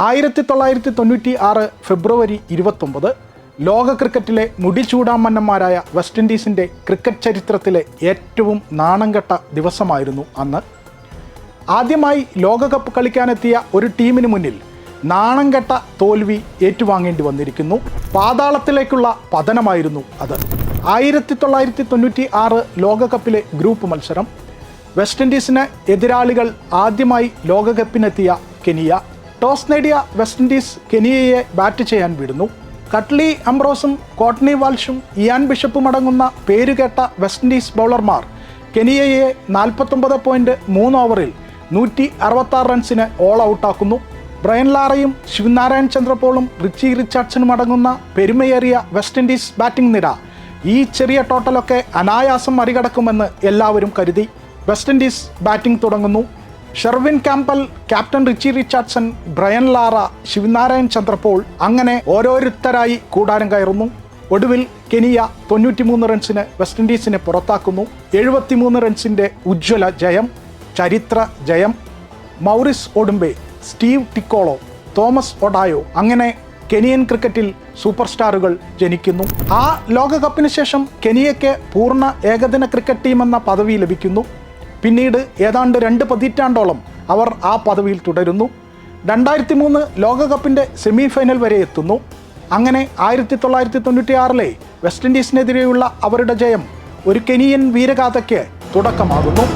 ആയിരത്തി തൊള്ളായിരത്തി തൊണ്ണൂറ്റി ആറ് ഫെബ്രുവരി ഇരുപത്തൊമ്പത് ലോക ക്രിക്കറ്റിലെ മുടിചൂടാമന്നന്മാരായ വെസ്റ്റ് ഇൻഡീസിന്റെ ക്രിക്കറ്റ് ചരിത്രത്തിലെ ഏറ്റവും നാണംകെട്ട ദിവസമായിരുന്നു അന്ന്. ആദ്യമായി ലോകകപ്പ് കളിക്കാനെത്തിയ ഒരു ടീമിന് മുന്നിൽ നാണം കെട്ട തോൽവി ഏറ്റുവാങ്ങേണ്ടി വന്നിരിക്കുന്നു. പാതാളത്തിലേക്കുള്ള പതനമായിരുന്നു അത്. ആയിരത്തി തൊള്ളായിരത്തി തൊണ്ണൂറ്റി ആറ് ലോകകപ്പിലെ ഗ്രൂപ്പ് മത്സരം. വെസ്റ്റ് ഇൻഡീസിന് എതിരാളികൾ ആദ്യമായി ലോകകപ്പിനെത്തിയ കെനിയ. ടോസ് നേടിയ വെസ്റ്റ് ഇൻഡീസ് കെനിയയെ ബാറ്റ് ചെയ്യാൻ വിടുന്നു. കട്ട്ലി അംബ്രോസും കോട്ട്നി വാൽഷും ഇയാൻ ബിഷപ്പും അടങ്ങുന്ന പേരുകേട്ട വെസ്റ്റ് ഇൻഡീസ് ബൗളർമാർ കെനിയയെ നാൽപ്പത്തൊമ്പത് പോയിന്റ് മൂന്ന് ഓവറിൽ നൂറ്റി അറുപത്താറ് റൺസിന് ഓൾ ഔട്ടാക്കുന്നു ബ്രയൻ ലാറയും ശിവനാരായൺ ചന്ദ്രപോളും റിച്ചി റിച്ചാർഡ്സണും അടങ്ങുന്ന പെരുമയേറിയ വെസ്റ്റ് ഇൻഡീസ് ബാറ്റിംഗ് നിര ഈ ചെറിയ ടോട്ടലൊക്കെ അനായാസം മറികടക്കുമെന്ന് എല്ലാവരും കരുതി. വെസ്റ്റ് ഇൻഡീസ് ബാറ്റിംഗ് തുടങ്ങുന്നു. Sherwin Campbell captain Richie Richardson Brian Lara Shivnarine Chanderpaul അങ്ങനെ ഓരോരുത്തരായി കൂടാരം കയറുന്നു. ഒടുവിൽ കെനിയ തൊണ്ണൂറ്റിമൂന്ന് റൺസിന് വെസ്റ്റ് ഇൻഡീസിനെ പുറത്താക്കുന്നു. എഴുപത്തിമൂന്ന് റൺസിന്റെ ഉജ്ജ്വല ജയം ചരിത്ര ജയം. Maurice Odumbe Steve Tikolo Thomas Odoyo അങ്ങനെ കെനിയൻ ക്രിക്കറ്റിൽ സൂപ്പർ സ്റ്റാറുകൾ ജനിക്കുന്നു. ആ ലോകകപ്പിന് ശേഷം കെനിയയ്ക്ക് പൂർണ ഏകദിന ക്രിക്കറ്റ് ടീം എന്ന പദവി ലഭിക്കുന്നു. പിന്നീട് ഏതാണ്ട് രണ്ട് പതിറ്റാണ്ടോളം അവർ ആ പദവിയിൽ തുടരുന്നു. രണ്ടായിരത്തി മൂന്ന് ലോകകപ്പിന്റെ സെമി ഫൈനൽ വരെ എത്തുന്നു. അങ്ങനെ ആയിരത്തി തൊള്ളായിരത്തി തൊണ്ണൂറ്റി ആറിലെ വെസ്റ്റ് ഇൻഡീസിനെതിരെയുള്ള അവരുടെ ജയം ഒരു കെനിയൻ വീരഗാഥയ്ക്ക് തുടക്കമാകുന്നു.